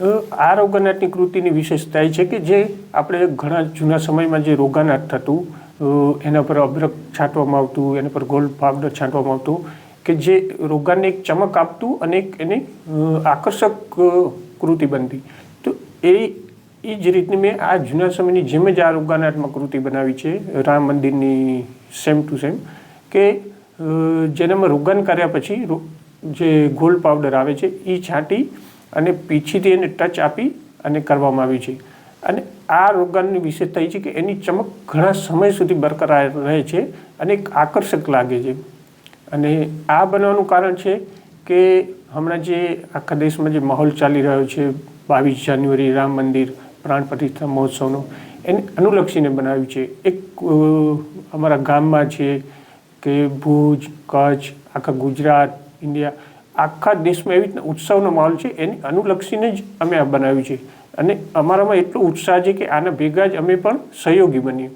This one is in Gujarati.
આ રોગાનાટની કૃતિની વિશેષતા છે કે જે આપણે ઘણા જૂના સમયમાં જે રોગાનાટ થતું એના પર અબરક છાંટવામાં આવતું, એના પર ગોલ્ડ પાવડર છાંટવામાં આવતું, કે જે રોગાને એક ચમક આપતું અને એક એને આકર્ષક કૃતિ બનતી. તો એ એ જ રીતની મેં આ જૂના સમયની જેમ જ આ રોગાનાટમાં કૃતિ બનાવી છે, રામ મંદિરની સેમ ટુ સેમ, કે જેનામાં રોગાન કર્યા પછી જે ગોલ્ડ પાવડર આવે છે એ છાંટી અને પીછીથી એને ટચ આપી અને કરવામાં આવી છે. અને આ રોગાનની વિશેષતા એ છે કે એની ચમક ઘણા સમય સુધી બરકરાર રહે છે અને એક આકર્ષક લાગે છે. અને આ બનવાનું કારણ છે કે હમણાં જે આખા દેશમાં જે માહોલ ચાલી રહ્યો છે, બાવીસ જાન્યુઆરી, રામ મંદિર, પ્રાણ પ્રતિષ્ઠા મહોત્સવનો, એને અનુલક્ષીને બનાવ્યું છે. એક અમારા ગામમાં છે કે ભુજ, કચ્છ, આખા ગુજરાત, ઇન્ડિયા આખા દેશમાં એવી રીતના ઉત્સવનો માહોલ છે, એને અનુલક્ષીને જ અમે આ બનાવ્યું છે. અને અમારામાં એટલો ઉત્સાહ છે કે આના ભેગા જ અમે પણ સહયોગી બનીએ.